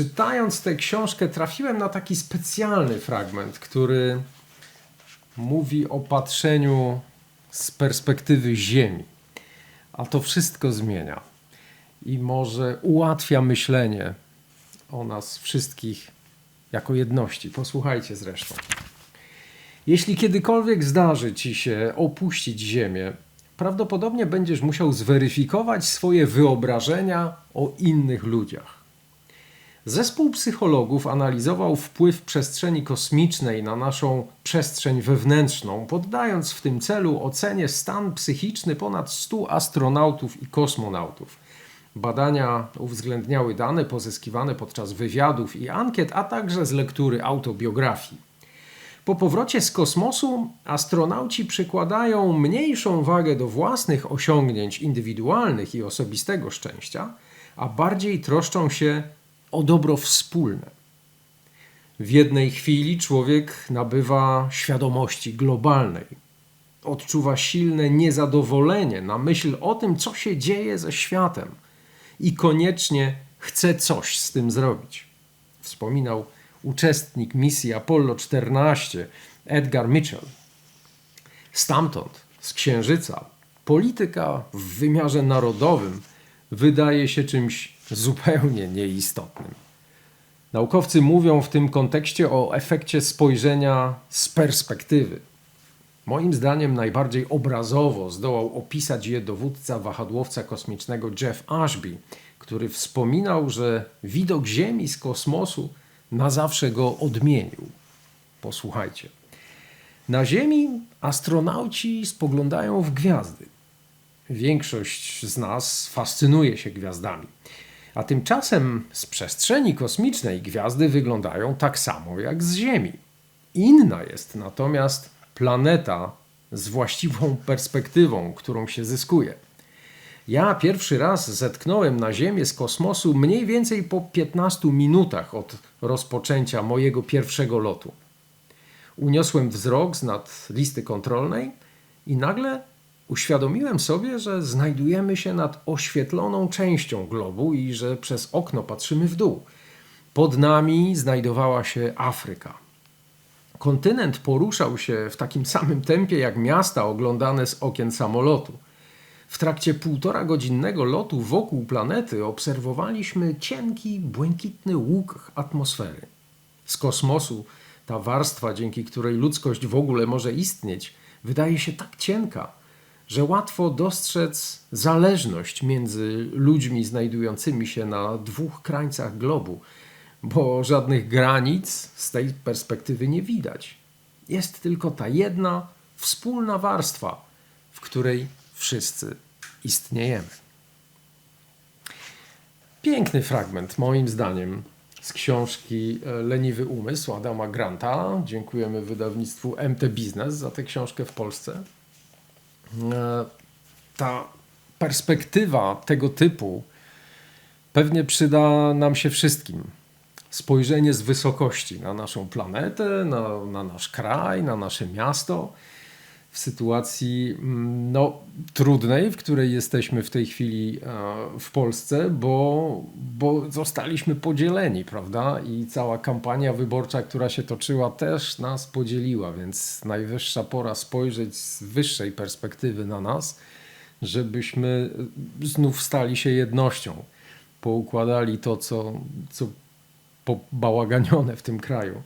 czytając tę książkę, trafiłem na taki specjalny fragment, który mówi o patrzeniu z perspektywy Ziemi. A to wszystko zmienia i może ułatwia myślenie o nas wszystkich jako jedności. Posłuchajcie zresztą. Jeśli kiedykolwiek zdarzy ci się opuścić Ziemię, prawdopodobnie będziesz musiał zweryfikować swoje wyobrażenia o innych ludziach. Zespół psychologów analizował wpływ przestrzeni kosmicznej na naszą przestrzeń wewnętrzną, poddając w tym celu ocenie stan psychiczny ponad 100 astronautów i kosmonautów. Badania uwzględniały dane pozyskiwane podczas wywiadów i ankiet, a także z lektury autobiografii. Po powrocie z kosmosu astronauci przykładają mniejszą wagę do własnych osiągnięć indywidualnych i osobistego szczęścia, a bardziej troszczą się o dobro wspólne. W jednej chwili człowiek nabywa świadomości globalnej. Odczuwa silne niezadowolenie na myśl o tym, co się dzieje ze światem i koniecznie chce coś z tym zrobić. Wspominał uczestnik misji Apollo 14 Edgar Mitchell. Stamtąd, z Księżyca, polityka w wymiarze narodowym wydaje się czymś zupełnie nieistotnym. Naukowcy mówią w tym kontekście o efekcie spojrzenia z perspektywy. Moim zdaniem najbardziej obrazowo zdołał opisać je dowódca wahadłowca kosmicznego Jeff Ashby, który wspominał, że widok Ziemi z kosmosu na zawsze go odmienił. Posłuchajcie. Na Ziemi astronauci spoglądają w gwiazdy. Większość z nas fascynuje się gwiazdami. A tymczasem z przestrzeni kosmicznej gwiazdy wyglądają tak samo jak z Ziemi. Inna jest natomiast planeta z właściwą perspektywą, którą się zyskuje. Ja pierwszy raz zetknąłem na Ziemię z kosmosu mniej więcej po 15 minutach od rozpoczęcia mojego pierwszego lotu. Uniosłem wzrok z nad listy kontrolnej i nagle uświadomiłem sobie, że znajdujemy się nad oświetloną częścią globu i że przez okno patrzymy w dół. Pod nami znajdowała się Afryka. Kontynent poruszał się w takim samym tempie jak miasta oglądane z okien samolotu. W trakcie półtora godzinnego lotu wokół planety obserwowaliśmy cienki, błękitny łuk atmosfery. Z kosmosu ta warstwa, dzięki której ludzkość w ogóle może istnieć, wydaje się tak cienka, że łatwo dostrzec zależność między ludźmi znajdującymi się na dwóch krańcach globu, bo żadnych granic z tej perspektywy nie widać. Jest tylko ta jedna wspólna warstwa, w której wszyscy istniejemy. Piękny fragment, moim zdaniem, z książki e, Leniwy Umysł Adama Granta. Dziękujemy wydawnictwu MT Biznes za tę książkę w Polsce. E, ta perspektywa tego typu pewnie przyda nam się wszystkim. Spojrzenie z wysokości na naszą planetę, na, na nasz kraj, na nasze miasto w sytuacji mm, no, trudnej, w której jesteśmy w tej chwili e, w Polsce, bo, bo zostaliśmy podzieleni, prawda? I cała kampania wyborcza, która się toczyła, też nas podzieliła, więc najwyższa pora spojrzeć z wyższej perspektywy na nas, żebyśmy znów stali się jednością, poukładali to, co, co pobałaganione w tym kraju.